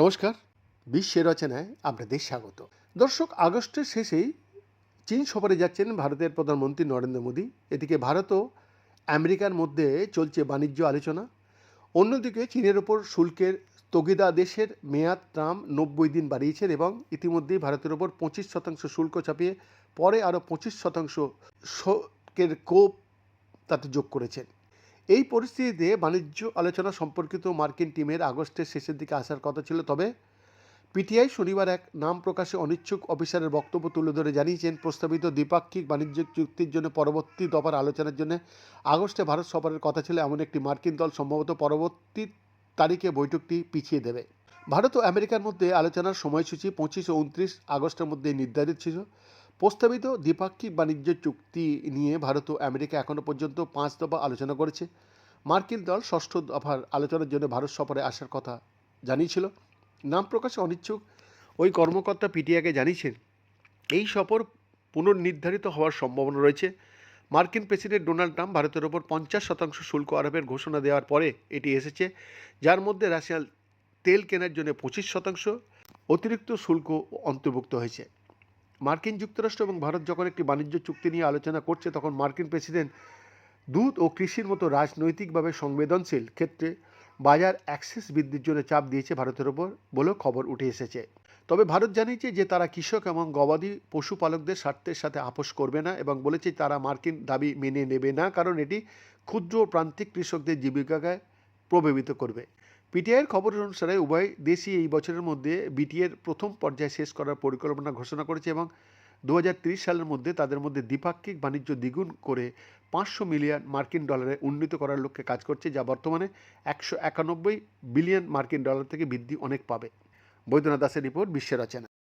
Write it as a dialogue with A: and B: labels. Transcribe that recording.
A: নমস্কার, বিশ্বের রচনায় আপনাদের স্বাগত। দর্শক, আগস্টের শেষেই চীন সফরে যাচ্ছেন ভারতের প্রধানমন্ত্রী নরেন্দ্র মোদী। এদিকে ভারত ও আমেরিকার মধ্যে চলছে বাণিজ্য আলোচনা। অন্যদিকে চীনের ওপর শুল্কের স্থগিতাদেশের মেয়াদ ট্রাম্প নব্বই দিন বাড়িয়েছেন এবং ইতিমধ্যেই ভারতের ওপর পঁচিশ শতাংশ শুল্ক চাপিয়ে পরে আরও পঁচিশ শতাংশ শুল্কের কোপ তাতে যোগ করেছেন। এই পরিস্থিতিতে বাণিজ্য আলোচনা সম্পর্কিত মার্কিন টিমের আগস্টের শেষের দিকে আসার কথা ছিল, তবে পিটিআই শনিবার এক নাম প্রকাশে অনিচ্ছুক অফিসারের বক্তব্য তুলে ধরে জানিয়েছেন, প্রস্তাবিত দ্বিপাক্ষিক বাণিজ্য চুক্তির জন্য পরবর্তী দফার আলোচনার জন্য আগস্টে ভারত সফরের কথা ছিল এমন একটি মার্কিন দল, সম্ভবত পরবর্তী তারিখে বৈঠকটি পিছিয়ে দেবে। ভারত ও আমেরিকার মধ্যে আলোচনার সময়সূচি পঁচিশ ও উনত্রিশ আগস্টের মধ্যে নির্ধারিত ছিল। প্রস্তাবিত দ্বিপাক্ষিক বাণিজ্য চুক্তি নিয়ে ভারত ও আমেরিকা এখনও পর্যন্ত পাঁচ দফা আলোচনা করেছে। মার্কিন দল ষষ্ঠ দফার আলোচনার জন্য ভারত সফরে আসার কথা জানিয়েছিল। নাম প্রকাশে অনিচ্ছুক ওই কর্মকর্তা পিটিআকে জানিয়েছেন, এই সফর পুনর্নির্ধারিত হওয়ার সম্ভাবনা রয়েছে। মার্কিন প্রেসিডেন্ট ডোনাল্ড ট্রাম্প ভারতের ওপর পঞ্চাশ শতাংশ শুল্ক আরোপের ঘোষণা দেওয়ার পরে এটি এসেছে, যার মধ্যে রাশিয়ার তেল কেনার জন্য পঁচিশ শতাংশ অতিরিক্ত শুল্ক অন্তর্ভুক্ত হয়েছে। মার্কিন যুক্তরাষ্ট্র এবং ভারত যখন একটি বাণিজ্য চুক্তি নিয়ে আলোচনা করছে, তখন মার্কিন প্রেসিডেন্ট দুধ ও কৃষির মতো রাজনৈতিকভাবে সংবেদনশীল ক্ষেত্রে বাজার অ্যাক্সেস বৃদ্ধির জন্য চাপ দিয়েছে ভারতের ওপর বলেও খবর উঠে এসেছে। তবে ভারত জানিয়েছে যে, তারা কৃষক এবং গবাদি পশুপালকদের স্বার্থের সাথে আপোষ করবে না এবং বলেছে তারা মার্কিন দাবি মেনে নেবে না, কারণ এটি ক্ষুদ্র প্রান্তিক কৃষকদের জীবিকাকে প্রভাবিত করবে। পিটিআইয়ের খবর অনুসারে উভয় দেশই এই বছরের মধ্যে বিটিএর প্রথম পর্যায়ে শেষ করার পরিকল্পনা ঘোষণা করেছে এবং দু সালের মধ্যে তাদের মধ্যে দ্বিপাক্ষিক বাণিজ্য দ্বিগুণ করে পাঁচশো মিলিয়ন মার্কিন ডলারে উন্নীত করার লক্ষ্যে কাজ করছে, যা বর্তমানে একশো একানব্বই বিলিয়ন মার্কিন ডলার থেকে বৃদ্ধি অনেক পাবে। বৈদ্যনাথ দাসের রিপোর্ট, বিশ্বের রচনা